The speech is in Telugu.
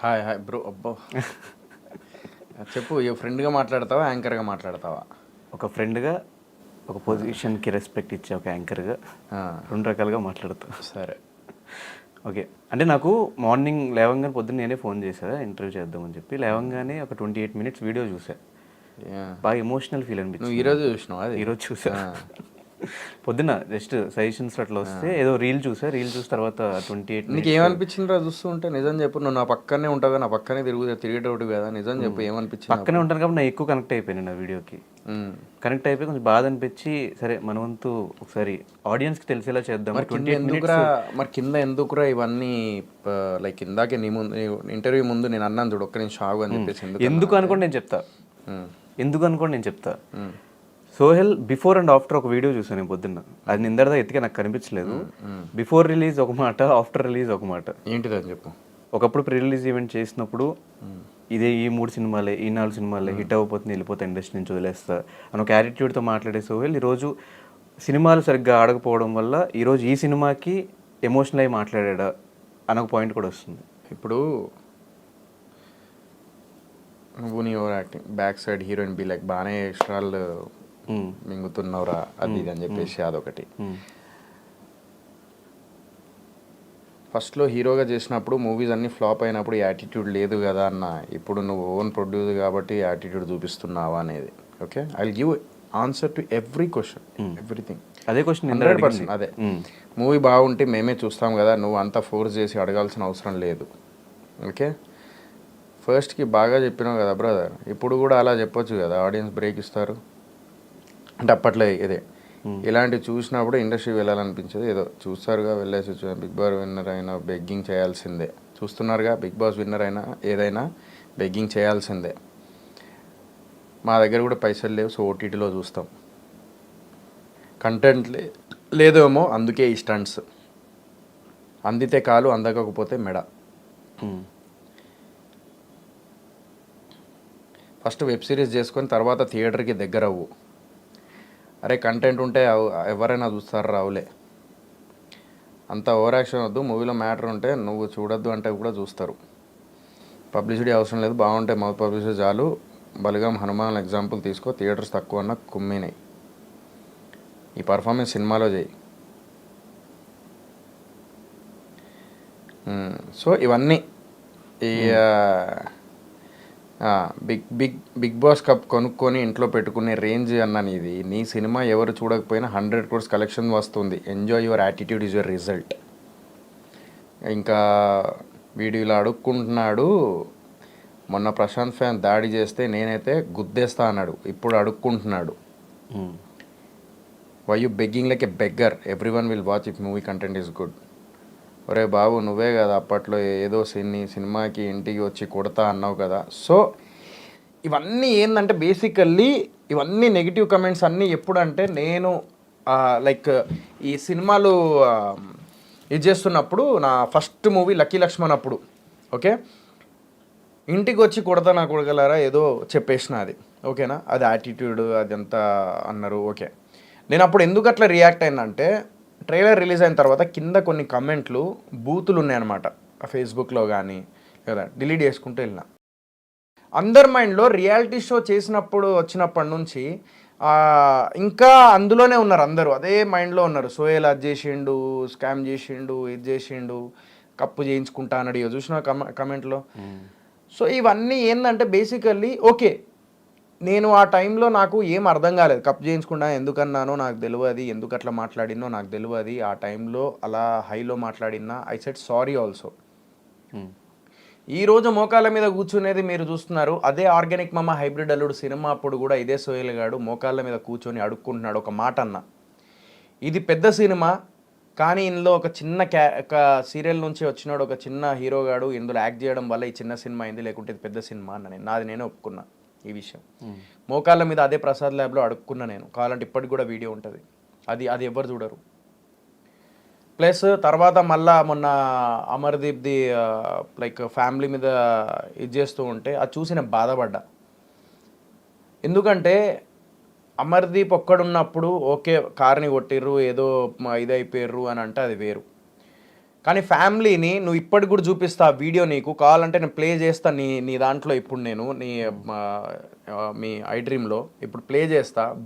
హాయ్ హాయ్ బ్రో అబ్బో. చెప్పు ఏ ఫ్రెండ్గా మాట్లాడతావా యాంకర్గా మాట్లాడతావా? ఒక ఫ్రెండ్గా ఒక పొజిషన్కి రెస్పెక్ట్ ఇచ్చే ఒక యాంకర్గా రెండు రకాలుగా మాట్లాడుతా. సరే. ఓకే. అంటే నాకు మార్నింగ్ లేవంగానే పొద్దున్న నేనే ఫోన్ చేశా ఇంటర్వ్యూ చేద్దామని చెప్పి. లేవంగానే ఒక ట్వంటీ ఎయిట్ మినిట్స్ వీడియో చూసా. బాగా ఎమోషనల్ ఫీల్ నువ్వు అనిపించింది ఈరోజు చూసినావా అది? ఈరోజు చూసా ఆ. పొద్దున్న జస్ట్ సజెషన్స్ అట్లా వస్తే ఏదో రీల్ చూసా రీల్ చూసిన తర్వాత ట్వంటీ ఎయిట్ నీకు ఏమనిపించింది రా చూస్తూ ఉంటే? నిజం చెప్పు నువ్వు నా పక్కనే ఉంటావు నా పక్కనే తిరుగుతా తిరిగేటోడు కదా నిజం చెప్పు ఏమనిపించింది పక్కనే ఉంటాను కాబట్టి నేను ఎక్కువ కనెక్ట్ అయిపోయాను నా వీడియోకి. కనెక్ట్ అయిపోయి కొంచెం బాధ అనిపించి సరే మన వంతు ఒకసారి ఆడియన్స్కి తెలిసేలా చేద్దాం. మరి కింద ఎందుకురా మరి కింద ఎందుకురా ఇవన్నీ లైక్ ఇందాకే నీ ముందు ఇంటర్వ్యూ ముందు నేను అన్నాను చూడు ఒక్క నిమిషం ఆగు అని చెప్పేసి ఎందుకు అనుకోండి నేను చెప్తా. ఎందుకు అనుకోండి నేను చెప్తా. సోహెల్ బిఫోర్ అండ్ ఆఫ్టర్ ఒక వీడియో చూసాను నేను పొద్దున్న. అది నిందరదా ఎత్తిగా నాకు కనిపించలేదు. బిఫోర్ రిలీజ్ ఒక మాట ఆఫ్టర్ రిలీజ్ ఒక మాట. ఏంటిదని చెప్పు. ఒకప్పుడు ప్రీ రిలీజ్ ఈవెంట్ చేసినప్పుడు ఇదే ఈ మూడు సినిమాలే ఈ నాలుగు సినిమాలే హిట్ అవ్వకపోతుంది వెళ్ళిపోతా ఇండస్ట్రీ నుంచి వదిలేస్తా అని ఒక యాటిట్యూడ్తో మాట్లాడే సోహెల్ ఈరోజు సినిమాలు సరిగ్గా ఆడకపోవడం వల్ల ఈరోజు ఈ సినిమాకి ఎమోషనల్ అయి మాట్లాడా అని ఒక పాయింట్ కూడా వస్తుంది. ఇప్పుడు నువ్వు నీ over acting back side heroine be like బాగానే ఎక్స్ట్రాలు. మింగుతున్నావురా అది ఇది అని చెప్పేసి అదొకటి. ఫస్ట్లో హీరోగా చేసినప్పుడు మూవీస్ అన్ని ఫ్లాప్ అయినప్పుడు యాటిట్యూడ్ లేదు కదా అన్న ఇప్పుడు నువ్వు ఓన్ ప్రొడ్యూస్ కాబట్టి యాటిట్యూడ్ చూపిస్తున్నావా అనేది. Okay? I give answer to every question everything అదే క్వశ్చన్ హండ్రెడ్ పర్సెంట్ అదే. మూవీ బాగుంటే మేమే చూస్తాం కదా నువ్వు అంతా ఫోర్స్ చేసి అడగాల్సిన అవసరం లేదు. ఓకే? ఫస్ట్కి బాగా చెప్పినావు కదా బ్రదర్ ఇప్పుడు కూడా అలా చెప్పొచ్చు కదా ఆడియన్స్ బ్రేక్ ఇస్తారు. అంటే అప్పట్లో ఇదే. ఇలాంటివి చూసినప్పుడు ఇండస్ట్రీ వెళ్ళాలనిపించదు. ఏదో చూస్తారుగా వెళ్ళేసి బిగ్ బాస్ విన్నర్ అయినా బెగ్గింగ్ చేయాల్సిందే. చూస్తున్నారుగా బిగ్ బాస్ విన్నర్ అయినా ఏదైనా బెగ్గింగ్ చేయాల్సిందే. మా దగ్గర కూడా పైసలు లేవు సో ఓటీటీలో చూస్తాం. కంటెంట్ లే లేదేమో అందుకే ఈ స్టంట్స్. అందితే కాలు అందకపోతే మెడ. ఫస్ట్ వెబ్ సిరీస్ చేసుకొని తర్వాత థియేటర్కి దగ్గర అవ్వు అరే కంటెంట్ ఉంటే ఎవరైనా చూస్తారు రావులే. అంత ఓవర్ యాక్షన్ వద్దు మూవీలో మ్యాటర్ ఉంటే నువ్వు చూడొద్దు అంటే కూడా చూస్తారు. పబ్లిసిటీ అవసరం లేదు బాగుంటే మౌత్ పబ్లిసిటీ చాలు. బలిగం హనుమాన్ ఎగ్జాంపుల్ తీసుకో థియేటర్స్ తక్కువ అన్న కుమ్మినాయి. ఈ పర్ఫార్మెన్స్ సినిమాలో చేయి. సో ఇవన్నీ. ఈ Bigg Bigg Bigg Boss cup కొనుక్కొని ఇంట్లో పెట్టుకునే రేంజ్ అన్న నీది. నీ సినిమా ఎవరు చూడకపోయినా హండ్రెడ్ క్రోర్స్ కలెక్షన్ వస్తుంది. Enjoy your attitude is your result ఇంకా వీడు ఇలా అడుక్కుంటున్నాడు. మొన్న ప్రశాంత్ ఫ్యాన్ దాడి చేస్తే నేనైతే గుద్దేస్తా అన్నాడు. ఇప్పుడు అడుక్కుంటున్నాడు. Why you begging like a beggar everyone will watch if movie content is good ఒరే బాబు నువ్వే కదా అప్పట్లో ఏదో సినీ సినిమాకి ఇంటికి వచ్చి కొడతా అన్నావు కదా. సో ఇవన్నీ ఏంటంటే బేసికల్లీ ఇవన్నీ నెగిటివ్ కమెంట్స్ అన్నీ ఎప్పుడంటే నేను లైక్ ఈ సినిమాలు ఇది చేస్తున్నప్పుడు నా ఫస్ట్ మూవీ లక్కీ లక్ష్మణ్ అప్పుడు ఓకే ఇంటికి వచ్చి కొడతా నా కొడగలరా ఏదో చెప్పేసిన అది ఓకేనా? అది యాటిట్యూడ్ అదంతా అన్నారు ఓకే. నేను అప్పుడు ఎందుకు అట్లా రియాక్ట్ అయిందంటే ట్రైలర్ రిలీజ్ అయిన తర్వాత కింద కొన్ని కమెంట్లు బూతులు ఉన్నాయన్నమాట ఆ ఫేస్బుక్లో కానీ కదా డిలీట్ చేసుకుంటూ వెళ్ళిన. అందరి మైండ్లో రియాలిటీ షో చేసినప్పుడు వచ్చినప్పటి నుంచి ఇంకా అందులోనే ఉన్నారు అందరూ. అదే మైండ్లో ఉన్నారు. సోయల్ అది చేసిండు స్కామ్ చేసిండు ఇది చేసిండు కప్పు చేయించుకుంటా అన్నాడు చూసిన కమ కమెంట్లో? సో ఇవన్నీ ఏంటంటే బేసికల్లీ ఓకే నేను ఆ టైంలో నాకు ఏం అర్థం కాలేదు. కప్ చేయించుకున్నా ఎందుకన్నానో నాకు తెలియదు ఎందుకు అట్లా మాట్లాడినో నాకు తెలియదు ఆ టైంలో అలా హైలో మాట్లాడినా ఐ సెట్ సారీ ఆల్సో ఈ రోజు మోకాళ్ళ మీద కూర్చునేది మీరు చూస్తున్నారు. అదే ఆర్గానిక్ మమ్మ హైబ్రిడ్ అల్లుడు సినిమా అప్పుడు కూడా ఇదే సోయల్ గాడు మోకాళ్ళ మీద కూర్చొని అడుక్కుంటున్నాడు ఒక మాట అన్న. ఇది పెద్ద సినిమా కానీ ఇందులో ఒక చిన్న క్యా ఒక సీరియల్ నుంచి వచ్చినాడు ఒక చిన్న హీరోగాడు ఇందులో యాక్ట్ చేయడం వల్ల ఈ చిన్న సినిమా అయింది లేకుంటే ఇది పెద్ద సినిమా అన్న నేను నాది నేనే ఒప్పుకున్నా. ఈ విషయం. మోకాళ్ళ మీద అదే ప్రసాద్ ల్యాబ్లో అడుక్కున్నా నేను. కావాలంటే ఇప్పటికి కూడా వీడియో ఉంటుంది. అది అది ఎవరు చూడరు. ప్లస్ తర్వాత మళ్ళా మొన్న అమర్దీప్ది లైక్ ఫ్యామిలీ మీద ఇది చేస్తూ ఉంటే అది చూసి నేను బాధపడ్డా. ఎందుకంటే అమర్దీప్ ఒక్కడున్నప్పుడు ఓకే కార్ని కొట్టిర్రు ఏదో మ- ఇది అయిపోయారు అని అంటే అది వేరు. కానీ ఫ్యామిలీని నువ్వు ఇప్పటికి కూడా చూపిస్తా ఆ వీడియో నీకు. కావాలంటే నేను ప్లే చేస్తా నీ నీ దాంట్లో ఇప్పుడు నేను నీ మీ ఐ డ్రీమ్లో. ఇప్పుడు ప్లే చేస్తా.